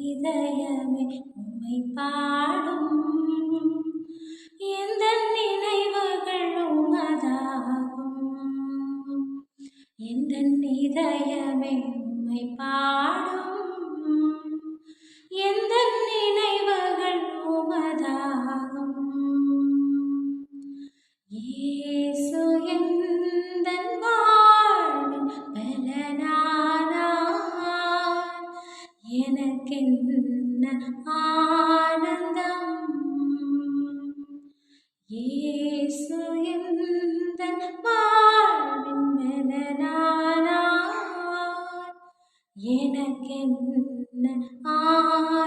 இதயமே உம்மை பாடும். எந்த நினைவுகள் உமதாகும்? எந்த இதயமே உம்மை பாடும். எந்த நினைவுகள் உமதாகும்? எனக்கென்ன ஆனந்தம் ஏசு எந்த வாழ்வின் பலனானார். எனக்கென்ன ஆ